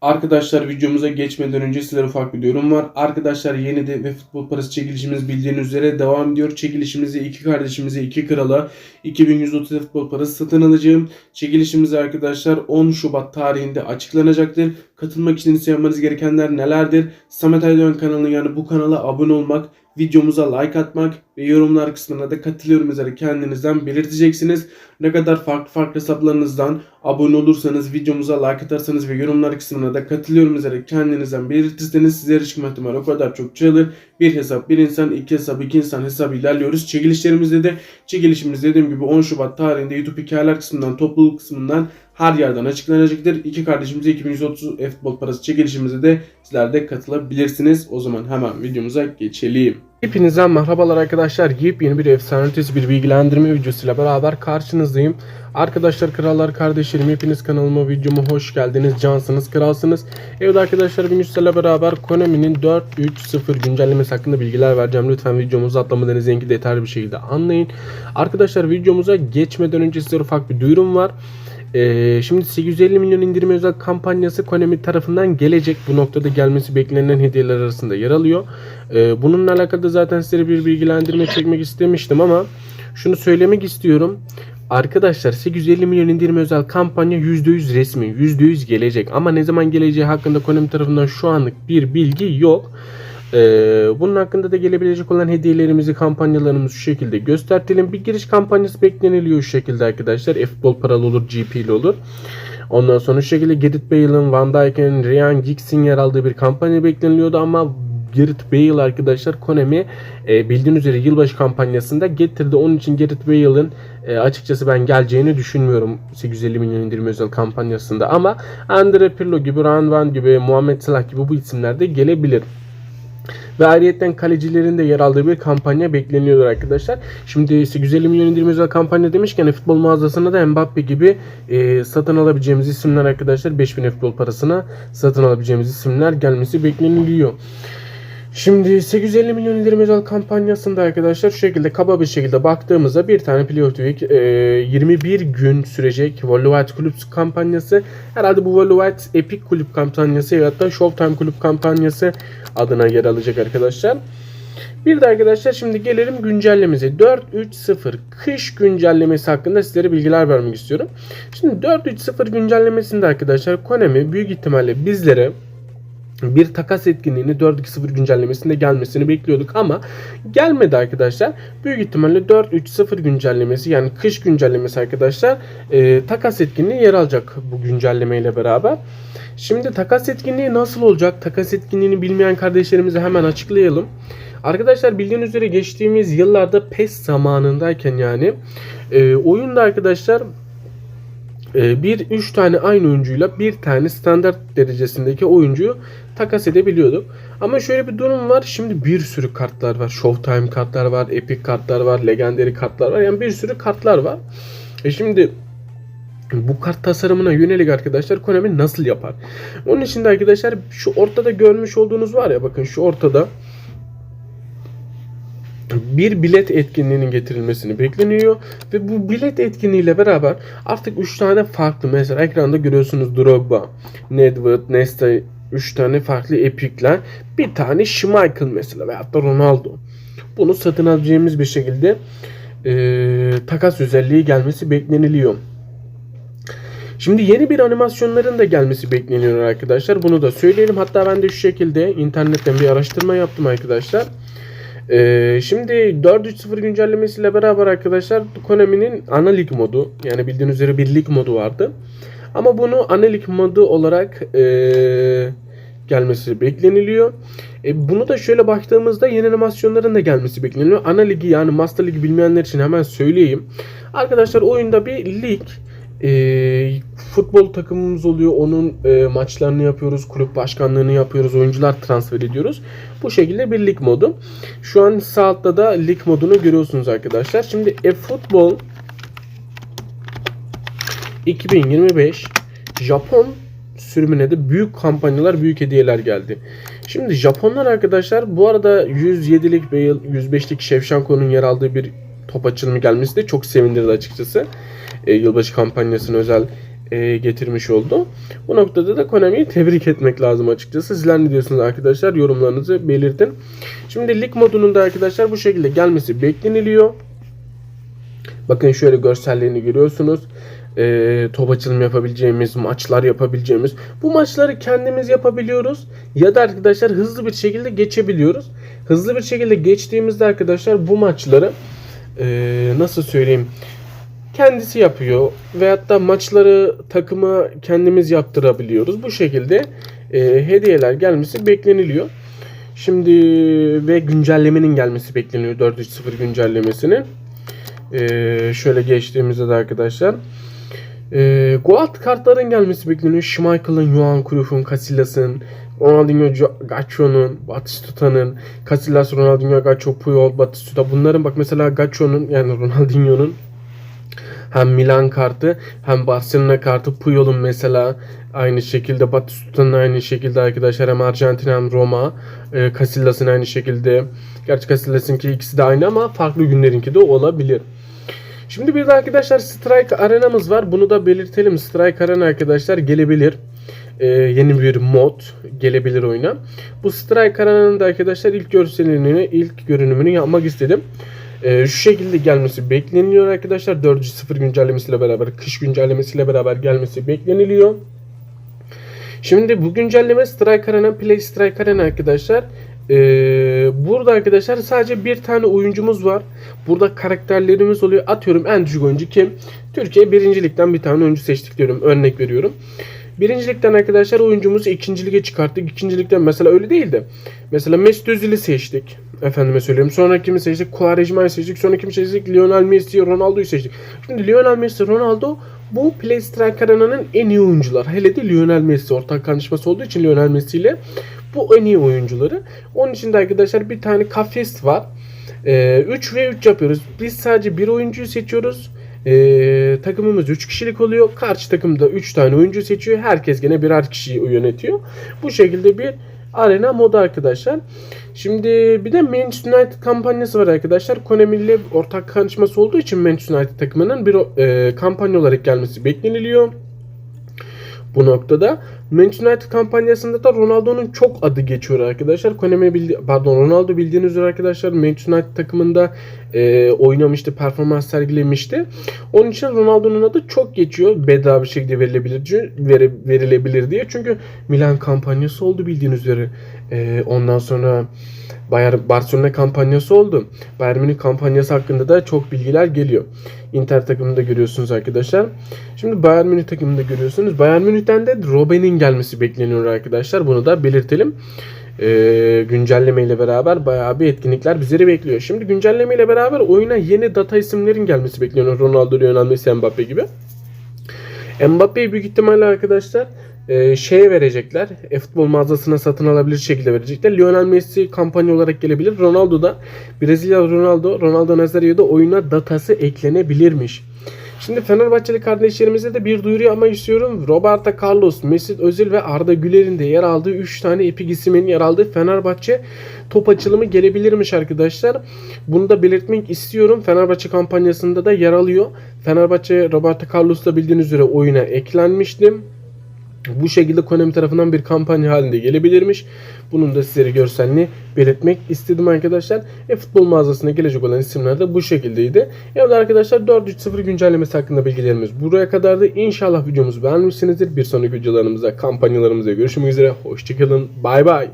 Arkadaşlar videomuza geçmeden önce sizlere ufak bir duyurum var. Arkadaşlar yeni de ve futbol parası çekilişimiz bildiğiniz üzere devam ediyor. Çekilişimizi iki kardeşimize iki krala 2130 futbol parası satın alacağım. Çekilişimiz arkadaşlar 10 Şubat tarihinde açıklanacaktır. Katılmak için ise yapmanız gerekenler nelerdir? Samet Aydoğan kanalına yani bu kanala abone olmak, videomuza like atmak ve yorumlar kısmına da katılıyorum yazarak kendinizden belirteceksiniz. Ne kadar farklı farklı hesaplarınızdan abone olursanız, videomuza like atarsanız ve yorumlar kısmına da katılıyorum yazarak kendinizden belirtirseniz sizlere çıkma ihtimali o kadar çok çoğalır. Bir hesap bir insan, iki hesap iki insan hesabı ilerliyoruz. Çekilişlerimizde de çekilişimiz dediğim gibi 10 Şubat tarihinde YouTube hikayeler kısmından, topluluk kısmından her yerden açıklanacaktır. İki kardeşimize 2130 futbol parası çekilişimize de sizler de katılabilirsiniz. O zaman hemen videomuza geçelim. Hepinize merhabalar arkadaşlar. Yepyeni bir efsane ötesi bir bilgilendirme videosuyla beraber karşınızdayım. Arkadaşlar krallar kardeşlerim hepiniz kanalıma videoma hoş geldiniz. Cansınız kralsınız. Evet arkadaşlar bugün sizlerle beraber Konami'nin 4.3.0 güncellemesi hakkında bilgiler vereceğim. Lütfen videomuzu atlamadan izleyin ki detaylı bir şekilde anlayın. Arkadaşlar videomuza geçmeden önce size ufak bir duyurum var. Ee, şimdi 850 milyon indirim özel kampanyası Konami tarafından gelecek. Bu noktada gelmesi beklenen hediyeler arasında yer alıyor. Ee, bununla alakalı da zaten size bir bilgilendirme çekmek istemiştim ama şunu söylemek istiyorum. Arkadaşlar 850 milyon indirim özel kampanya %100 resmi, %100 gelecek. Ama ne zaman geleceği hakkında Konami tarafından şu anlık bir bilgi yok. Ee, bunun hakkında da gelebilecek olan hediyelerimizi, kampanyalarımızı şu şekilde göstertelim. Bir giriş kampanyası bekleniliyor şu şekilde arkadaşlar. E-futbol paralı olur, GP'li olur. Ondan sonra şu şekilde Gerrit Bale'ın, Van Dijk'in, Ryan Giggs'in yer aldığı bir kampanya bekleniliyordu ama Gerrit Bale arkadaşlar Konami e, bildiğiniz üzere yılbaşı kampanyasında getirdi. Onun için Gerrit Bale'ın e, açıkçası ben geleceğini düşünmüyorum 850 milyon indirim özel kampanyasında ama Andre Pirlo gibi, Ran Van gibi, Muhammed Salah gibi bu isimler de gelebilir. Ve ayrıyetten kalecilerin de yer aldığı bir kampanya bekleniyor arkadaşlar. Şimdi 850 milyon indirim özel kampanya demişken futbol mağazasına da Mbappe gibi e, satın alabileceğimiz isimler arkadaşlar 5000 futbol parasına satın alabileceğimiz isimler gelmesi bekleniliyor. Şimdi 850 milyon indirim özel kampanyasında arkadaşlar şu şekilde kaba bir şekilde baktığımızda bir tane Playoff Week e, 21 gün sürecek Worldwide Kulüp kampanyası. Herhalde bu Worldwide Epic Kulüp kampanyası ya da Showtime Kulüp kampanyası adına yer alacak arkadaşlar. Bir de arkadaşlar şimdi gelelim güncellememize. 4.3.0 kış güncellemesi hakkında sizlere bilgiler vermek istiyorum. Şimdi 4.3.0 güncellemesinde arkadaşlar Konami büyük ihtimalle bizlere bir takas etkinliğini 4.2.0 güncellemesinde gelmesini bekliyorduk ama gelmedi arkadaşlar. Büyük ihtimalle 4.3.0 güncellemesi yani kış güncellemesi arkadaşlar e, takas etkinliği yer alacak bu güncelleme ile beraber. Şimdi takas etkinliği nasıl olacak? Takas etkinliğini bilmeyen kardeşlerimize hemen açıklayalım. Arkadaşlar bildiğiniz üzere geçtiğimiz yıllarda PES zamanındayken yani e, oyunda arkadaşlar e, bir üç tane aynı oyuncuyla bir tane standart derecesindeki oyuncuyu takas edebiliyorduk. Ama şöyle bir durum var. Şimdi bir sürü kartlar var. Showtime kartlar var, Epic kartlar var, Legendary kartlar var. Yani bir sürü kartlar var. E şimdi bu kart tasarımına yönelik arkadaşlar Konami nasıl yapar? Onun için de arkadaşlar şu ortada görmüş olduğunuz var ya bakın şu ortada bir bilet etkinliğinin getirilmesini bekleniyor ve bu bilet etkinliğiyle beraber artık 3 tane farklı mesela ekranda görüyorsunuz Drogba, Nedved, Nesta 3 tane farklı epikler bir tane Schmeichel mesela veyahut da Ronaldo bunu satın alacağımız bir şekilde e, takas özelliği gelmesi bekleniliyor. Şimdi yeni bir animasyonların da gelmesi bekleniyor arkadaşlar. Bunu da söyleyelim. Hatta ben de şu şekilde internetten bir araştırma yaptım arkadaşlar. Ee, şimdi 4.3.0 güncellemesiyle beraber arkadaşlar Konami'nin ana lig modu yani bildiğiniz üzere bir lig modu vardı. Ama bunu ana lig modu olarak ee, gelmesi bekleniliyor. E, bunu da şöyle baktığımızda yeni animasyonların da gelmesi bekleniyor. Ana ligi yani Master Ligi bilmeyenler için hemen söyleyeyim. Arkadaşlar oyunda bir lig e, futbol takımımız oluyor. Onun e, maçlarını yapıyoruz. Kulüp başkanlığını yapıyoruz. Oyuncular transfer ediyoruz. Bu şekilde bir lig modu. Şu an sağ altta da lig modunu görüyorsunuz arkadaşlar. Şimdi e-futbol 2025 Japon sürümüne de büyük kampanyalar, büyük hediyeler geldi. Şimdi Japonlar arkadaşlar bu arada 107'lik ve 105'lik Shevchenko'nun yer aldığı bir top açılımı gelmesi de çok sevindirdi açıkçası. E, yılbaşı kampanyasına özel e, getirmiş oldu. Bu noktada da Konami'yi tebrik etmek lazım açıkçası. Sizler ne diyorsunuz arkadaşlar? Yorumlarınızı belirtin. Şimdi lig modunun da arkadaşlar bu şekilde gelmesi bekleniliyor. Bakın şöyle görsellerini görüyorsunuz. E, top açılımı yapabileceğimiz, maçlar yapabileceğimiz. Bu maçları kendimiz yapabiliyoruz. Ya da arkadaşlar hızlı bir şekilde geçebiliyoruz. Hızlı bir şekilde geçtiğimizde arkadaşlar bu maçları e, nasıl söyleyeyim kendisi yapıyor. Veyahut da maçları takıma kendimiz yaptırabiliyoruz. Bu şekilde e, hediyeler gelmesi bekleniliyor. Şimdi ve güncellemenin gelmesi bekleniyor 4.0 güncellemesinin. Ee, şöyle geçtiğimizde de arkadaşlar. Ee, Gold kartların gelmesi bekleniyor. Schmeichel'ın, Johan Cruyff'un, Casillas'ın, Ronaldinho, Gacio'nun, Batistuta'nın, Casillas, Ronaldinho, Gacio, Puyol, Batistuta. Bunların bak mesela Gacio'nun yani Ronaldinho'nun hem Milan kartı hem Barcelona kartı Puyol'un mesela aynı şekilde Batistuta'nın aynı şekilde arkadaşlar hem Arjantin hem Roma e, Casillas'ın aynı şekilde gerçi Casillas'ınki ikisi de aynı ama farklı günlerinki de olabilir. Şimdi bir de arkadaşlar Strike Arena'mız var. Bunu da belirtelim. Strike Arena arkadaşlar gelebilir. Ee, yeni bir mod gelebilir oyuna. Bu Strike Arena'nın da arkadaşlar ilk görselini, ilk görünümünü yapmak istedim. Ee, şu şekilde gelmesi bekleniyor arkadaşlar. 4.0 güncellemesiyle beraber, kış güncellemesiyle beraber gelmesi bekleniliyor. Şimdi bu güncelleme Strike Arena, Play Strike Arena arkadaşlar. Ee, burada arkadaşlar sadece bir tane oyuncumuz var. Burada karakterlerimiz oluyor. Atıyorum en düşük oyuncu kim? Türkiye birincilikten bir tane oyuncu seçtik diyorum. Örnek veriyorum. Birincilikten arkadaşlar oyuncumuzu ikinci lige çıkarttık. İkincilikten mesela öyle değil de. Mesela Mesut Özil'i seçtik. Efendime söyleyeyim. Sonra kimi seçtik? Quaresma'yı seçtik. Sonra kimi seçtik? Lionel Messi, Ronaldo'yu seçtik. Şimdi Lionel Messi, Ronaldo bu Play Strike Arena'nın en iyi oyuncular. Hele de Lionel Messi ortak konuşması olduğu için Lionel Messi ile bu en iyi oyuncuları. Onun için de arkadaşlar bir tane kafes var. Ee, 3 ve 3 yapıyoruz. Biz sadece bir oyuncuyu seçiyoruz. Ee, takımımız 3 kişilik oluyor. Karşı takımda 3 tane oyuncu seçiyor. Herkes gene birer kişiyi yönetiyor. Bu şekilde bir arena modu arkadaşlar. Şimdi bir de Manchester United kampanyası var arkadaşlar. Konami ile ortak konuşması olduğu için Manchester United takımının bir e, kampanya olarak gelmesi bekleniliyor bu noktada. Manchester United kampanyasında da Ronaldo'nun çok adı geçiyor arkadaşlar. Konami bildi pardon Ronaldo bildiğiniz üzere arkadaşlar Manchester United takımında e, oynamıştı, performans sergilemişti. Onun için Ronaldo'nun adı çok geçiyor. Bedava bir şekilde verilebilir, vere, verilebilir diye. Çünkü Milan kampanyası oldu bildiğiniz üzere. E, ondan sonra Bayern Barcelona kampanyası oldu. Bayern Münih kampanyası hakkında da çok bilgiler geliyor. Inter takımında görüyorsunuz arkadaşlar. Şimdi Bayern Münih takımında görüyorsunuz. Bayern Münih'ten de Robben'in gelmesi bekleniyor arkadaşlar. Bunu da belirtelim. Ee, güncelleme ile beraber bayağı bir etkinlikler bizleri bekliyor. Şimdi güncelleme ile beraber oyuna yeni data isimlerin gelmesi bekleniyor. Ronaldo, Lionel Messi, Mbappe gibi. Mbappe'yi büyük ihtimalle arkadaşlar e, şeye verecekler. E-futbol mağazasına satın alabilir şekilde verecekler. Lionel Messi kampanya olarak gelebilir. Ronaldo da Brezilya Ronaldo, Ronaldo Nazario'da oyuna datası eklenebilirmiş. Şimdi Fenerbahçeli kardeşlerimize de bir duyuru yapmak istiyorum. Roberto Carlos, Mesut Özil ve Arda Güler'in de yer aldığı 3 tane epik ismin yer aldığı Fenerbahçe top açılımı gelebilirmiş arkadaşlar. Bunu da belirtmek istiyorum. Fenerbahçe kampanyasında da yer alıyor. Fenerbahçe Roberto Carlos da bildiğiniz üzere oyuna eklenmişti. Bu şekilde Konami tarafından bir kampanya halinde gelebilirmiş. Bunun da sizlere görselini belirtmek istedim arkadaşlar. E, futbol mağazasına gelecek olan isimler de bu şekildeydi. Evet arkadaşlar 4.3.0 güncellemesi hakkında bilgilerimiz buraya kadardı. İnşallah videomuzu beğenmişsinizdir. Bir sonraki videolarımızda kampanyalarımızda görüşmek üzere. Hoşçakalın. Bay bay.